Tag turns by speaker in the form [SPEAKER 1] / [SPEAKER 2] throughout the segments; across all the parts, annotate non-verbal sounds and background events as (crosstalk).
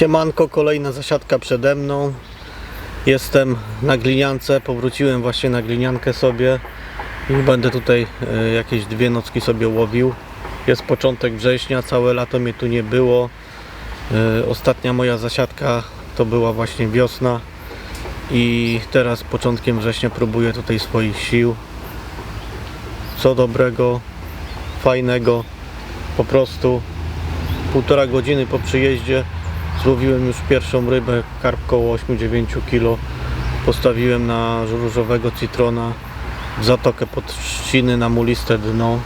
[SPEAKER 1] Siemanko, kolejna zasiadka przede mną. Jestem na gliniance, powróciłem właśnie na gliniankę sobie i będę tutaj e, jakieś dwie nocki sobie łowił. Jest początek września, całe lato mnie tu nie było. E, Ostatnia moja zasiadka to była właśnie wiosna i teraz początkiem września próbuję tutaj swoich sił. Co dobrego, fajnego, po prostu półtora godziny po przyjeździe złowiłem już pierwszą rybę, karp koło 8-9 kg. Postawiłem na różowego citrona w zatokę pod trzciny na muliste dno,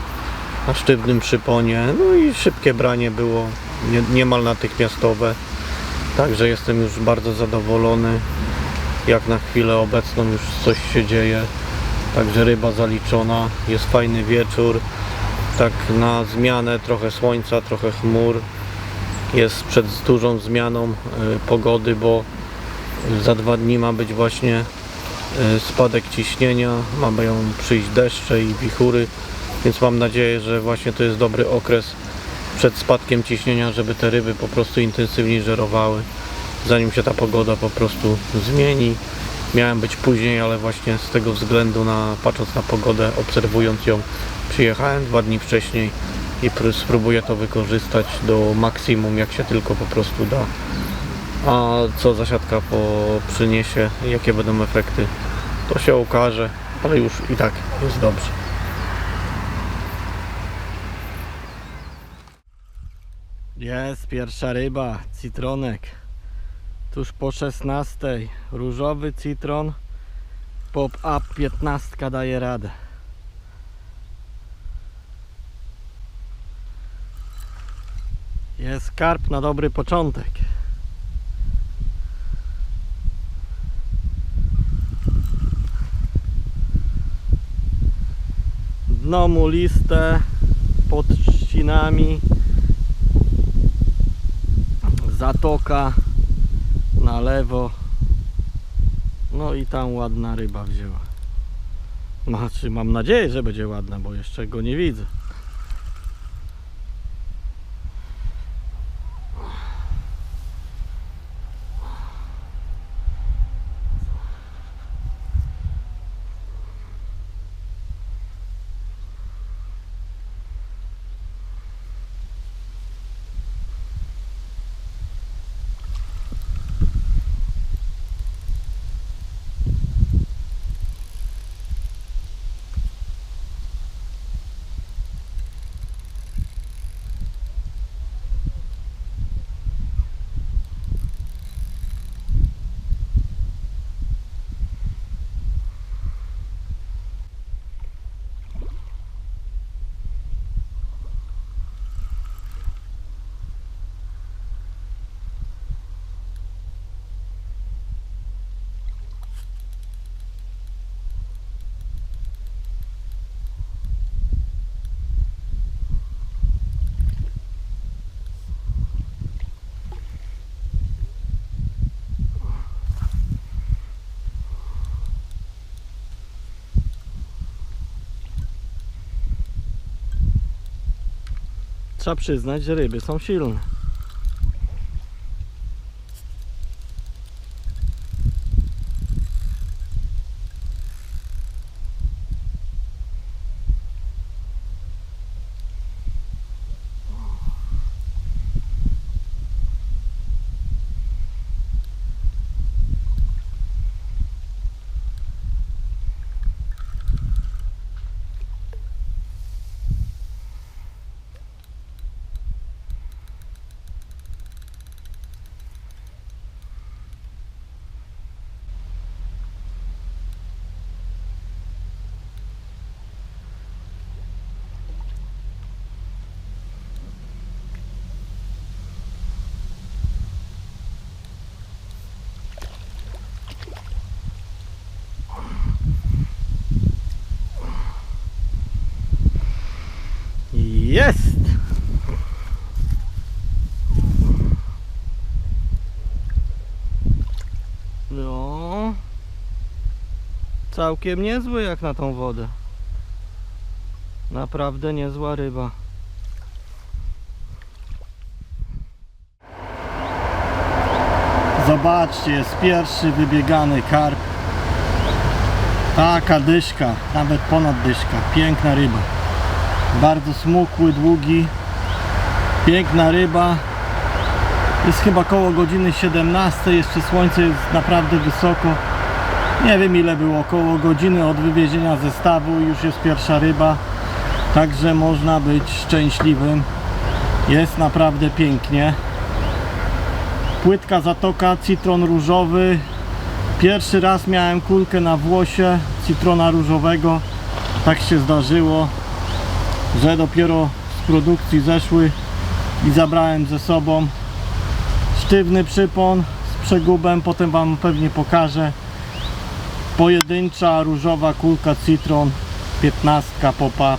[SPEAKER 1] na sztywnym przyponie. No i szybkie branie było, nie, niemal natychmiastowe. Także jestem już bardzo zadowolony. Jak na chwilę obecną już coś się dzieje. Także ryba zaliczona, jest fajny wieczór. Tak na zmianę trochę słońca, trochę chmur jest przed dużą zmianą y, pogody, bo za dwa dni ma być właśnie y, spadek ciśnienia, mają przyjść deszcze i wichury, więc mam nadzieję, że właśnie to jest dobry okres przed spadkiem ciśnienia, żeby te ryby po prostu intensywniej żerowały, zanim się ta pogoda po prostu zmieni. Miałem być później, ale właśnie z tego względu na patrząc na pogodę, obserwując ją, przyjechałem dwa dni wcześniej i pr- spróbuję to wykorzystać do maksimum jak się tylko po prostu da. A co zasiadka po przyniesie, jakie będą efekty, to się okaże, ale już i tak jest dobrze. Jest pierwsza ryba, citronek. Tuż po 16. Różowy citron. Pop-up 15 daje radę. Jest karp na dobry początek. Dno muliste pod trzcinami. Zatoka na lewo. No i tam ładna ryba wzięła. Znaczy mam nadzieję, że będzie ładna, bo jeszcze go nie widzę. Trzeba przyznać, że ryby są silne. Jest! No. Całkiem niezły jak na tą wodę. Naprawdę niezła ryba. Zobaczcie, jest pierwszy wybiegany karp. Taka dyszka, nawet ponad dyszka. Piękna ryba. Bardzo smukły, długi. Piękna ryba. Jest chyba koło godziny 17. Jeszcze słońce jest naprawdę wysoko. Nie wiem ile było, około godziny od wywiezienia zestawu już jest pierwsza ryba. Także można być szczęśliwym. Jest naprawdę pięknie. Płytka zatoka, citron różowy. Pierwszy raz miałem kulkę na włosie citrona różowego. Tak się zdarzyło, że dopiero z produkcji zeszły i zabrałem ze sobą sztywny przypon z przegubem, potem Wam pewnie pokażę. Pojedyncza różowa kulka citron, 15 pop-up.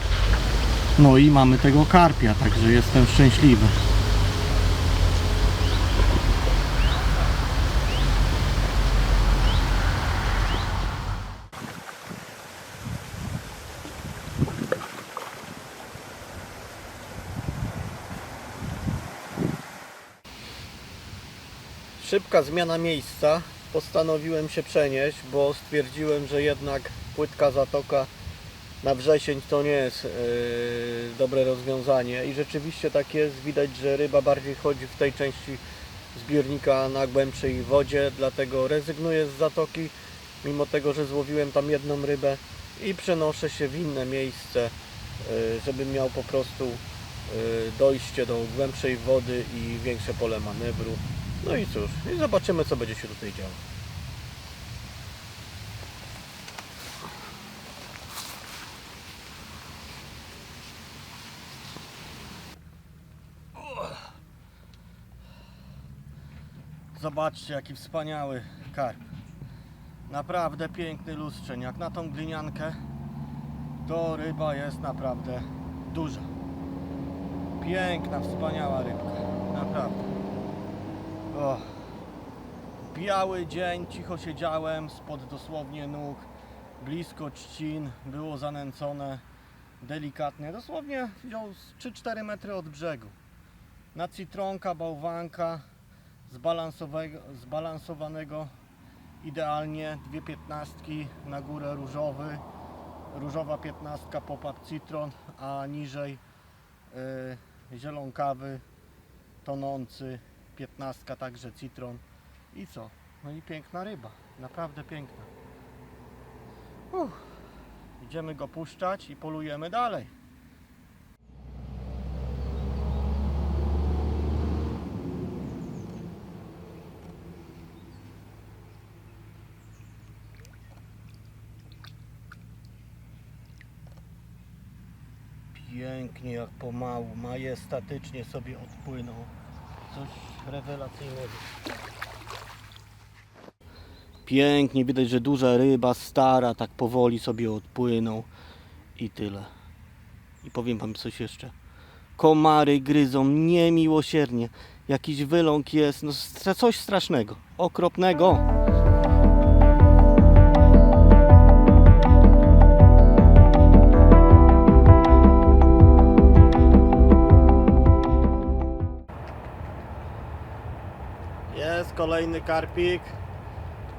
[SPEAKER 1] No i mamy tego karpia, także jestem szczęśliwy. Szybka zmiana miejsca. Postanowiłem się przenieść, bo stwierdziłem, że jednak płytka zatoka na wrzesień to nie jest yy, dobre rozwiązanie i rzeczywiście tak jest, widać, że ryba bardziej chodzi w tej części zbiornika na głębszej wodzie, dlatego rezygnuję z zatoki, mimo tego, że złowiłem tam jedną rybę i przenoszę się w inne miejsce, yy, żebym miał po prostu yy, dojście do głębszej wody i większe pole manewru. No i cóż, i zobaczymy co będzie się tutaj działo. Zobaczcie jaki wspaniały karp. Naprawdę piękny lustrzeń. Jak na tą gliniankę to ryba jest naprawdę duża. Piękna, wspaniała rybka. Naprawdę. O. Biały dzień, cicho siedziałem spod dosłownie nóg, blisko trzcin, było zanęcone delikatnie, dosłownie wziął z 3-4 metry od brzegu. Na citronka, bałwanka, zbalansowanego idealnie, dwie piętnastki na górę różowy, różowa piętnastka pop-up citron, a niżej yy, zielonkawy, tonący, piętnastka także citron i co? No i piękna ryba, naprawdę piękna. Uff. Idziemy go puszczać i polujemy dalej. Pięknie, jak pomału, majestatycznie sobie odpłynął. Coś rewelacyjnego. Pięknie, widać, że duża ryba, stara, tak powoli sobie odpłynął i tyle. I powiem wam coś jeszcze. Komary gryzą niemiłosiernie. Jakiś wyląk jest, no coś strasznego, okropnego. Jest kolejny karpik.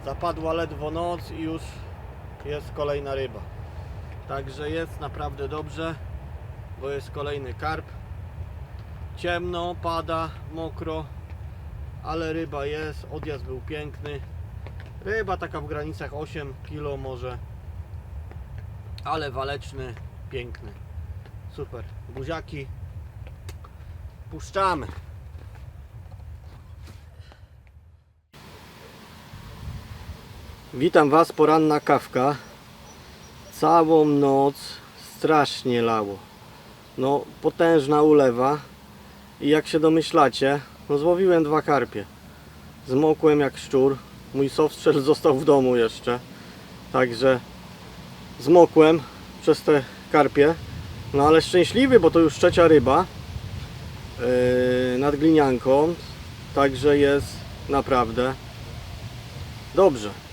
[SPEAKER 1] Zapadła ledwo noc i już jest kolejna ryba. Także jest naprawdę dobrze, bo jest kolejny karp. Ciemno, pada, mokro, ale ryba jest. Odjazd był piękny. Ryba taka w granicach 8 kg może, ale waleczny, piękny. Super. Buziaki. Puszczamy. Witam Was, poranna kawka. Całą noc strasznie lało. No, potężna ulewa. I jak się domyślacie, no złowiłem dwa karpie. Zmokłem jak szczur. Mój softshell (laughs) został w domu jeszcze. Także zmokłem przez te karpie. No ale szczęśliwy, bo to już trzecia ryba yy, nad glinianką. Także jest naprawdę dobrze.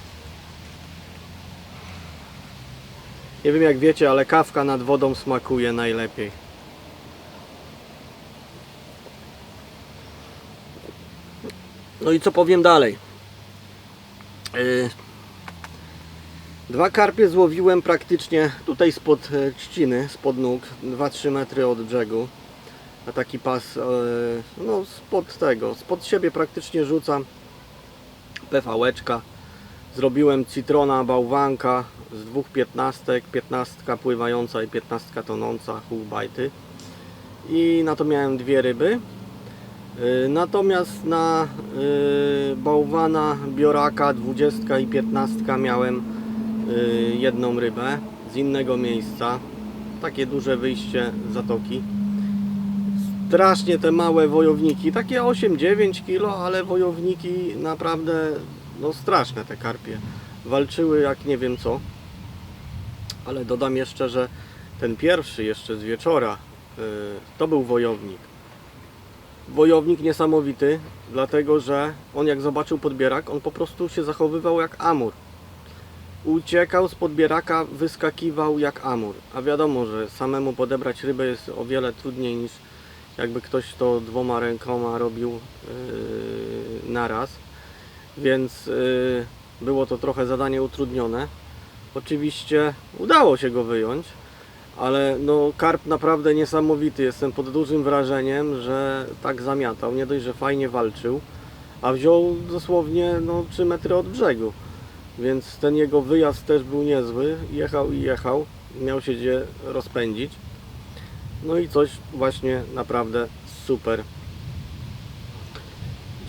[SPEAKER 1] Nie wiem jak wiecie, ale kawka nad wodą smakuje najlepiej. No i co powiem dalej? Y, Dwa karpie złowiłem praktycznie tutaj spod e, trzciny, spod nóg, 2-3 metry od brzegu. A taki pas, e, no spod tego, spod siebie praktycznie rzucam PVeczka. Zrobiłem citrona, bałwanka z dwóch piętnastek, piętnastka pływająca i piętnastka tonąca, hullbajty. I na to miałem dwie ryby. Y, Natomiast na y, bałwana, bioraka, 20 i 15 miałem y, jedną rybę z innego miejsca. Takie duże wyjście zatoki. Strasznie te małe wojowniki, takie 8-9 kg, ale wojowniki naprawdę no straszne te karpie. Walczyły jak nie wiem co. Ale dodam jeszcze, że ten pierwszy jeszcze z wieczora y, to był wojownik wojownik niesamowity, dlatego że on jak zobaczył podbierak, on po prostu się zachowywał jak amur. Uciekał z podbieraka, wyskakiwał jak amur. A wiadomo, że samemu podebrać rybę jest o wiele trudniej niż jakby ktoś to dwoma rękoma robił yy, naraz. Więc yy, było to trochę zadanie utrudnione. Oczywiście udało się go wyjąć ale no karp naprawdę niesamowity. Jestem pod dużym wrażeniem, że tak zamiatał. Nie dość, że fajnie walczył, a wziął dosłownie no, 3 metry od brzegu. Więc ten jego wyjazd też był niezły. Jechał i jechał. Miał się gdzie rozpędzić. No i coś właśnie naprawdę super.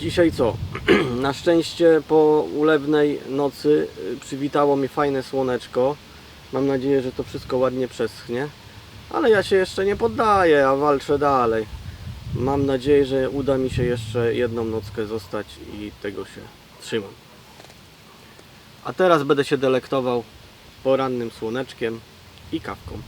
[SPEAKER 1] Dzisiaj co? (clears throat) Na szczęście po ulewnej nocy y, przywitało mnie fajne słoneczko. Mam nadzieję, że to wszystko ładnie przeschnie. Ale ja się jeszcze nie poddaję, a walczę dalej. Mam nadzieję, że uda mi się jeszcze jedną nockę zostać i tego się trzymam. A teraz będę się delektował porannym słoneczkiem i kawką.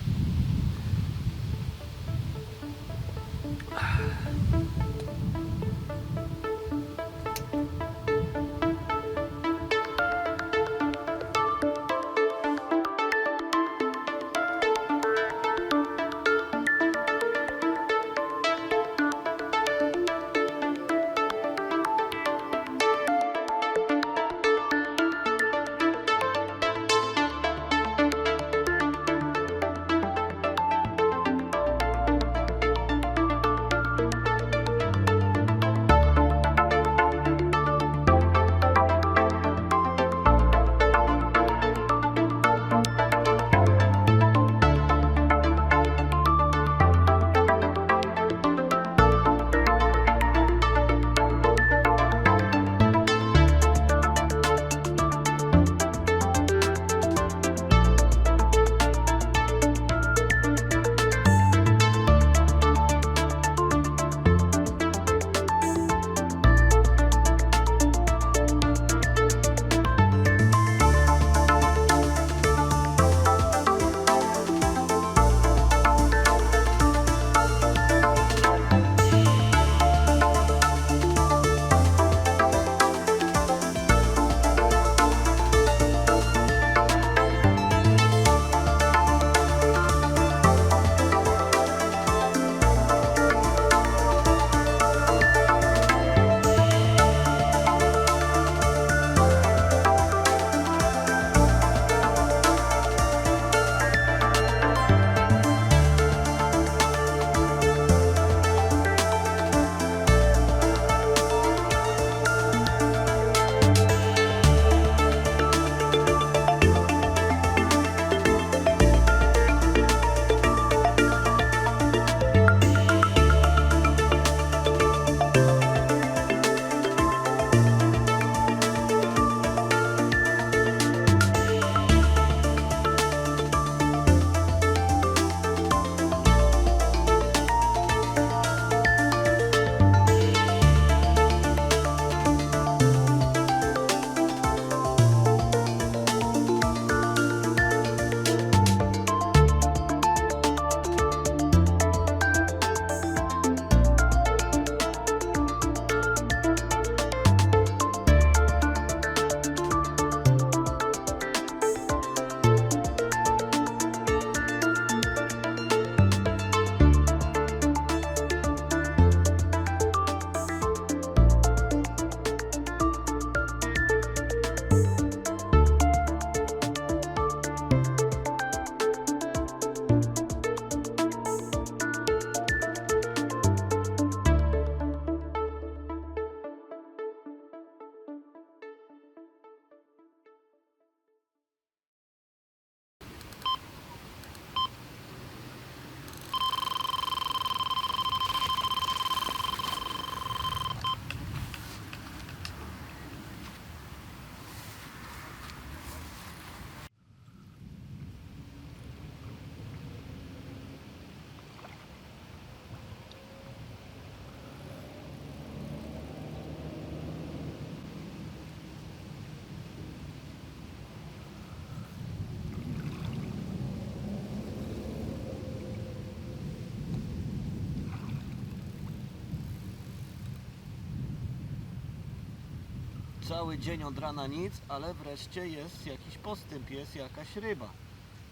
[SPEAKER 1] Cały dzień od rana nic, ale wreszcie jest jakiś postęp, jest jakaś ryba.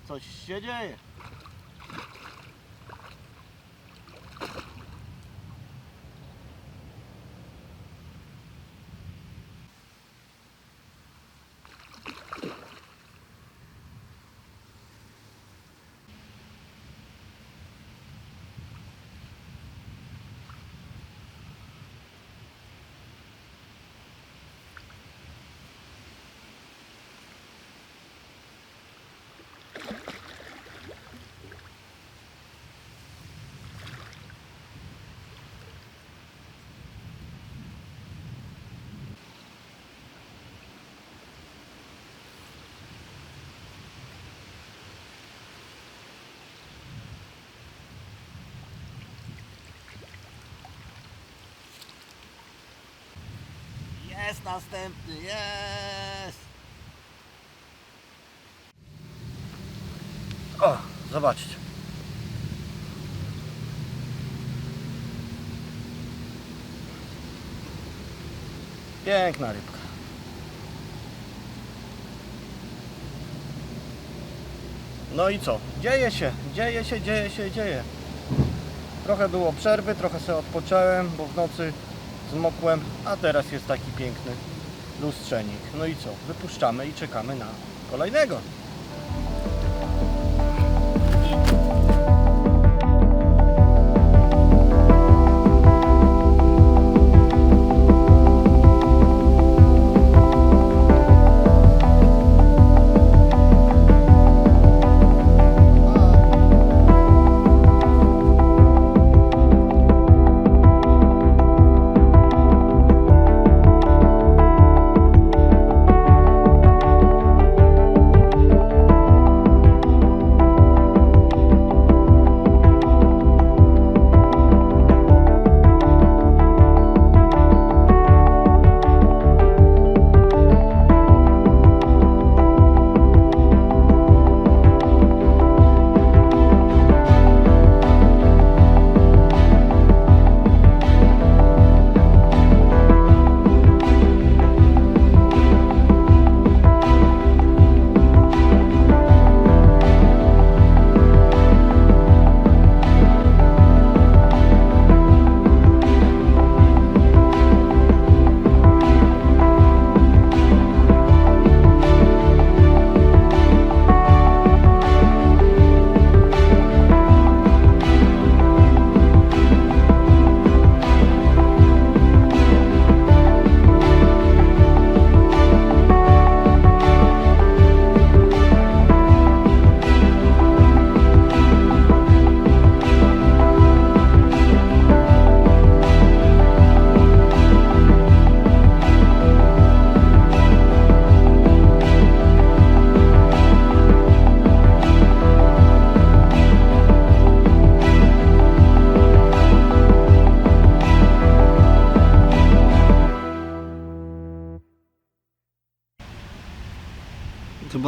[SPEAKER 1] Coś się dzieje. Jest następny, jest! O, zobaczcie. Piękna rybka. No i co? Dzieje się, dzieje się, dzieje się, dzieje. Trochę było przerwy, trochę sobie odpocząłem, bo w nocy zmokłem, a teraz jest taki piękny lustrzenik. No i co? Wypuszczamy i czekamy na kolejnego.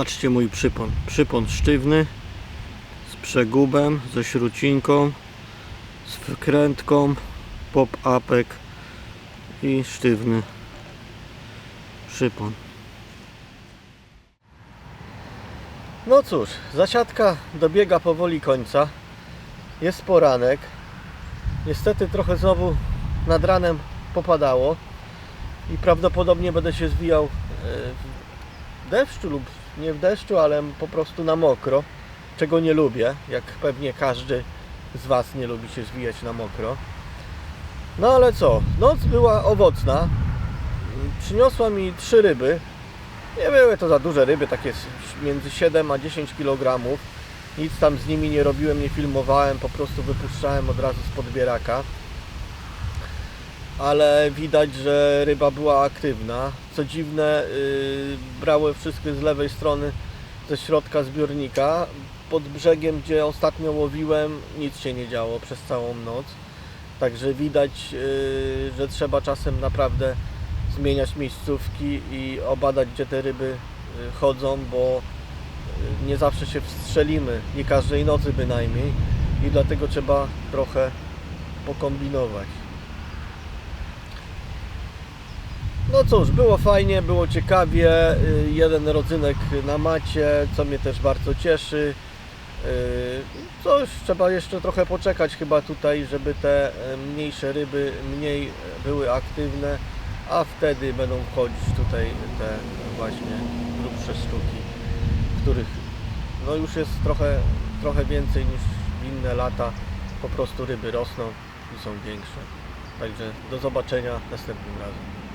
[SPEAKER 1] Zobaczcie mój przypon. Przypon sztywny z przegubem, ze śrucinką, z wkrętką, pop-upek i sztywny przypon. No cóż, zasiadka dobiega powoli końca. Jest poranek. Niestety trochę znowu nad ranem popadało i prawdopodobnie będę się zwijał e, w deszczu lub nie w deszczu, ale po prostu na mokro, czego nie lubię, jak pewnie każdy z Was nie lubi się zwijać na mokro. No ale co, noc była owocna, przyniosła mi trzy ryby, nie były to za duże ryby, takie między 7 a 10 kg, nic tam z nimi nie robiłem, nie filmowałem, po prostu wypuszczałem od razu z podbieraka ale widać, że ryba była aktywna. Co dziwne, yy, brały wszystkie z lewej strony ze środka zbiornika. Pod brzegiem, gdzie ostatnio łowiłem, nic się nie działo przez całą noc. Także widać, yy, że trzeba czasem naprawdę zmieniać miejscówki i obadać, gdzie te ryby yy, chodzą, bo nie zawsze się wstrzelimy, nie każdej nocy bynajmniej i dlatego trzeba trochę pokombinować. No cóż, było fajnie, było ciekawie. y, Jeden rodzynek na macie, co mnie też bardzo cieszy. Y, Coś trzeba jeszcze trochę poczekać chyba tutaj, żeby te e, mniejsze ryby mniej były aktywne, a wtedy będą wchodzić tutaj te właśnie grubsze sztuki, których no już jest trochę, trochę więcej niż w inne lata. Po prostu ryby rosną i są większe. Także do zobaczenia następnym razem.